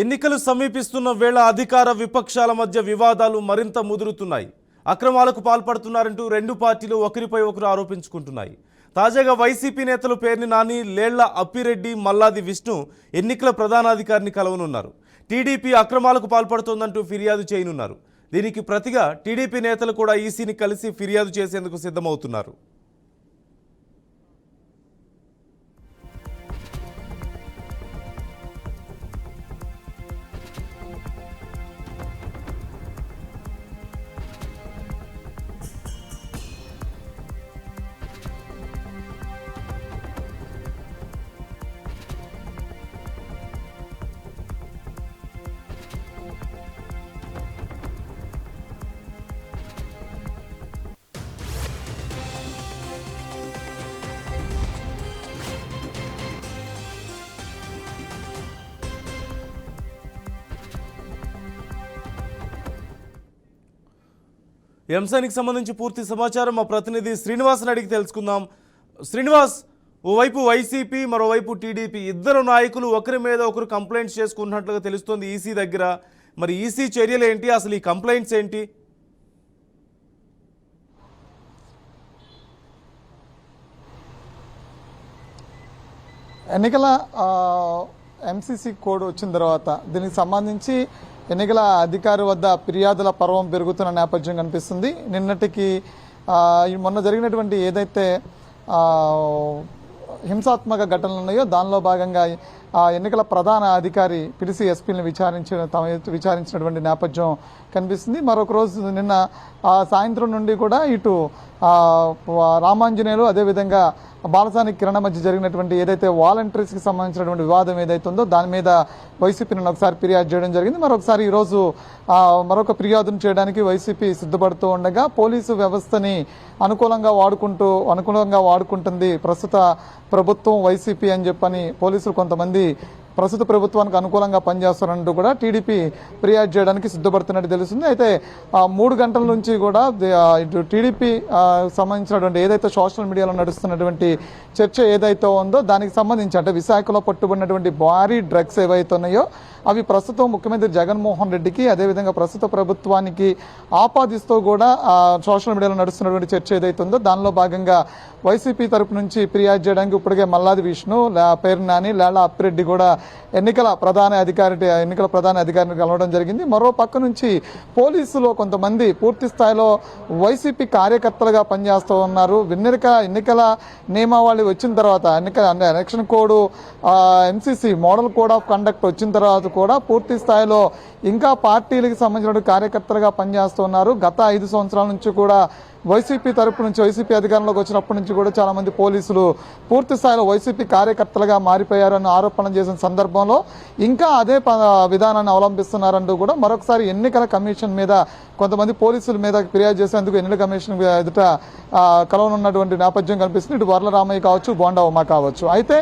ఎన్నికలు సమీపిస్తున్న వేళ అధికార విపక్షాల మధ్య వివాదాలు మరింత ముదురుతున్నాయి. అక్రమాలకు పాల్పడుతున్నారంటూ రెండు పార్టీలు ఒకరిపై ఒకరు ఆరోపించుకుంటున్నాయి. తాజాగా వైసీపీ నేతలు పేర్ని నాని లేళ్ళ అప్పిరెడ్డి మల్లాది విష్ణు ఎన్నికల ప్రధానాధికారిని కలవనున్నారు. టీడీపీ అక్రమాలకు పాల్పడుతోందంటూ ఫిర్యాదు చేయనున్నారు. దీనికి ప్రతిగా టీడీపీ నేతలు కూడా ఈసీని కలిసి ఫిర్యాదు చేసేందుకు సిద్ధమవుతున్నారు. ఈ అంశానికి సంబంధించి పూర్తి సమాచారం మా ప్రతినిధి శ్రీనివాస్ని అడిగి తెలుసుకుందాం. శ్రీనివాస్ ఓవైపు వైసీపీ మరోవైపు టీడీపీ ఇద్దరు నాయకులు ఒకరి మీద ఒకరు కంప్లైంట్స్ చేసుకున్నట్లుగా తెలుస్తోంది ఈసీ దగ్గర. మరి ఈసీ చర్యలు ఏంటి? అసలు ఈ కంప్లైంట్స్ ఏంటి? ఎన్నికల ఎంసీసీ కోడ్ వచ్చిన తర్వాత దీనికి సంబంధించి ఎన్నికల అధికారి వద్ద ఫిర్యాదుల పర్వం పెరుగుతున్న నేపథ్యం కనిపిస్తుంది. నిన్నటికి మొన్న జరిగినటువంటి ఏదైతే హింసాత్మక ఘటనలు ఉన్నాయో దానిలో భాగంగా ఆ ఎన్నికల ప్రధాన అధికారి పిలిసి ఎస్పీని విచారించిన తమ విచారించినటువంటి నేపథ్యం కనిపిస్తుంది. మరొక రోజు నిన్న ఆ సాయంత్రం నుండి కూడా ఇటు రామాంజనేయులు అదేవిధంగా బాలసాని కిరణ మధ్య జరిగినటువంటి ఏదైతే వాలంటీర్స్కి సంబంధించినటువంటి వివాదం ఏదైతే ఉందో దాని మీద వైసీపీ ఒకసారి ఫిర్యాదు చేయడం జరిగింది. మరొకసారి ఈరోజు మరొక ఫిర్యాదును చేయడానికి వైసీపీ సిద్ధపడుతూ ఉండగా పోలీసు వ్యవస్థని అనుకూలంగా వాడుకుంటూ అనుకూలంగా వాడుకుంటుంది ప్రస్తుత ప్రభుత్వం వైసీపీ అని చెప్పని పోలీసులు కొంతమంది ప్రస్తుత ప్రభుత్వానికి అనుకూలంగా పనిచేస్తారంటూ కూడా టీడీపీ ఫిర్యాదు చేయడానికి సిద్ధపడుతున్నట్టు తెలుస్తుంది. అయితే ఆ మూడు గంటల నుంచి కూడా ఇటు టీడీపీ సంబంధించినటువంటి ఏదైతే సోషల్ మీడియాలో నడుస్తున్నటువంటి చర్చ ఏదైతే ఉందో దానికి సంబంధించి అంటే విశాఖలో పట్టుబడినటువంటి భారీ డ్రగ్స్ ఏవైతే ఉన్నాయో అవి ప్రస్తుతం ముఖ్యమంత్రి జగన్మోహన్ రెడ్డికి అదేవిధంగా ప్రస్తుత ప్రభుత్వానికి ఆపాదిస్తూ కూడా సోషల్ మీడియాలో నడుస్తున్నటువంటి చర్చ ఏదైతుందో దానిలో భాగంగా వైసీపీ తరపు నుంచి ఫిర్యాదు చేయడానికి ఇప్పటికే మల్లాది విష్ణు లా- పేరు నాని లేళ్ళ అప్పిరెడ్డి కూడా ఎన్నికల ప్రధాన అధికారి ఎన్నికల ప్రధాన అధికారిని కలవడం జరిగింది. మరో పక్క నుంచి పోలీసులో కొంతమంది పూర్తి స్థాయిలో వైసీపీ కార్యకర్తలుగా పనిచేస్తూ ఉన్నారు. ఎన్నిక ఎన్నికల నియమావళి వచ్చిన తర్వాత ఎన్నికల election code MCC model code of conduct వచ్చిన తర్వాత కూడా పూర్తి స్థాయిలో ఇంకా పార్టీలకు సంబంధించిన కార్యకర్తలుగా పనిచేస్తున్నారు గత ఐదు సంవత్సరాల నుంచి కూడా వైసీపీ తరపు నుంచి వైసీపీ అధికారంలోకి వచ్చినప్పటి నుంచి కూడా చాలామంది పోలీసులు పూర్తి స్థాయిలో వైసీపీ కార్యకర్తలుగా మారిపోయారని ఆరోపణ చేసిన సందర్భంలో ఇంకా అదే విధానాన్ని అవలంబిస్తున్నారంటూ కూడా మరొకసారి ఎన్నికల కమిషన్ మీద కొంతమంది పోలీసుల మీద ఫిర్యాదు చేసేందుకు ఎన్నికల కమిషన్ ఎదుట కలవనున్నటువంటి నేపథ్యం కనిపిస్తుంది. ఇటు వరలరామయ్య కావచ్చు బోండా ఉమా కావచ్చు. అయితే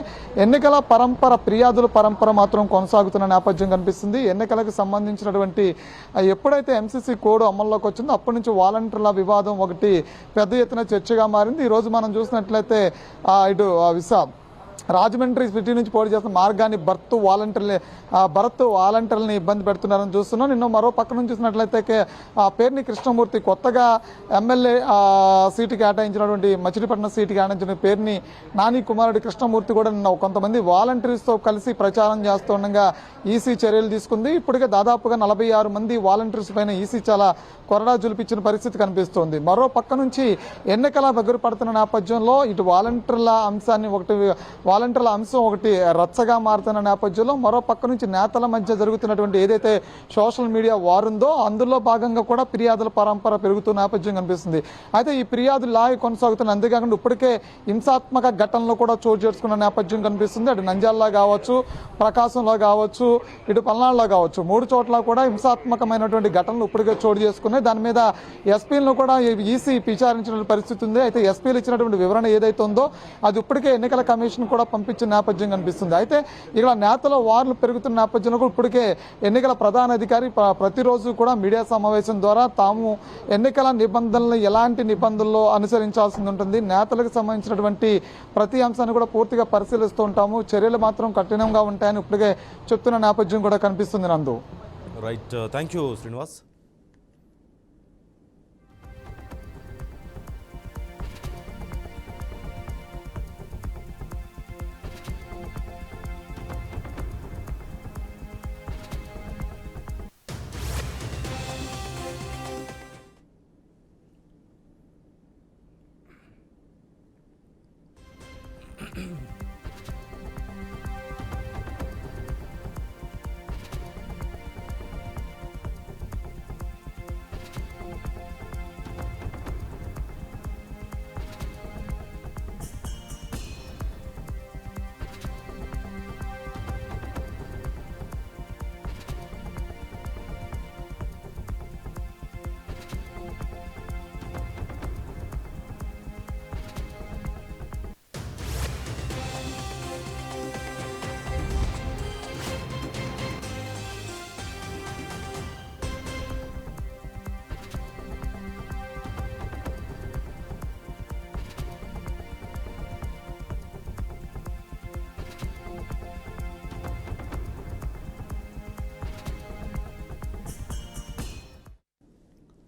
ఎన్నికల పరంపర ఫిర్యాదుల పరంపర మాత్రం కొనసాగుతున్న నేపథ్యం కనిపిస్తుంది. ఎన్నికలకు సంబంధించినటువంటి ఎప్పుడైతే ఎంసీసీ కోడ్ అమల్లోకి వచ్చిందో అప్పటి నుంచి వాలంటీర్ల వివాదం ఒకటి పెద్ద ఎత్తున చర్చగా మారింది. ఈ రోజు మనం చూసినట్లయితే ఆ, ఇటు విశా రాజమండ్రి సిటీ నుంచి పోటీ చేస్తున్న మార్గాన్ని భర్త్ వాలంటీర్ని భరత్ వాలంటీర్లని ఇబ్బంది పెడుతున్నారని చూస్తున్నాం. నిన్న మరో పక్క నుంచి చూసినట్లయితే ఆ, పేర్ని కృష్ణమూర్తి కొత్తగా ఎమ్మెల్యే సీటు కేటాయించినటువంటి మచిలీపట్నం సీటు కేటాయించిన పేరుని నాని కుమారుడి కృష్ణమూర్తి కూడా నిన్న కొంతమంది వాలంటీర్స్తో కలిసి ప్రచారం చేస్తుండగా ఈసీ చర్యలు తీసుకుంది. ఇప్పటికే దాదాపుగా నలభై ఆరు మంది వాలంటీర్స్ పైన ఈసీ చాలా కొరడా జులిపించిన పరిస్థితి కనిపిస్తోంది. మరో పక్క నుంచి ఎన్నికల దగ్గర పడుతున్న నేపథ్యంలో ఇటు వాలంటీర్ల అంశాన్ని ఒకటి వాలంటీర్ల అంశం ఒకటి రచ్చగా మారుతున్న నేపథ్యంలో మరో పక్క నుంచి నేతల మధ్య జరుగుతున్నటువంటి ఏదైతే సోషల్ మీడియా వారుందో అందులో భాగంగా కూడా ఫిర్యాదుల పరంపర పెరుగుతున్న నేపథ్యం కనిపిస్తుంది. అయితే ఈ ఫిర్యాదులు లాగి కొనసాగుతున్న అంతేకాకుండా ఇప్పటికే హింసాత్మక ఘటనలు కూడా చోటు చేసుకున్న నేపథ్యం కనిపిస్తుంది. అటు నంజాల్లో కావచ్చు ప్రకాశంలో కావచ్చు ఇటు పల్నాడులో కావచ్చు. మూడు చోట్ల కూడా హింసాత్మకమైనటువంటి ఘటనలు ఇప్పటికే చోటు చేసుకున్నాయి. దాని మీద ఎస్పీలను కూడా ఈసీ విచారించిన పరిస్థితి ఉంది. అయితే ఎస్పీలు ఇచ్చినటువంటి వివరణ ఏదైతే ఉందో అది ఇప్పటికే ఎన్నికల కమిషన్ కూడా కూడా పంపించిన నేపథ్యం కనిపిస్తుంది. అయితే ఇక్కడ నేతల వార్లు పెరుగుతున్న నేపథ్యంలో కూడా ఇప్పటికే ఎన్నికల ప్రధాన అధికారి ప్రతిరోజు కూడా మీడియా సమావేశం ద్వారా తాము ఎన్నికల నిబంధనలు ఎలాంటి నిబంధనలు అనుసరించాల్సి ఉంటుంది నేతలకు సంబంధించినటువంటి ప్రతి అంశాన్ని కూడా పూర్తిగా పరిశీలిస్తూ ఉంటాము. చర్యలు మాత్రం కఠినంగా ఉంటాయని ఇప్పటికే చెప్తున్న నేపథ్యం కూడా కనిపిస్తుంది నందు. Right thank you Srinivas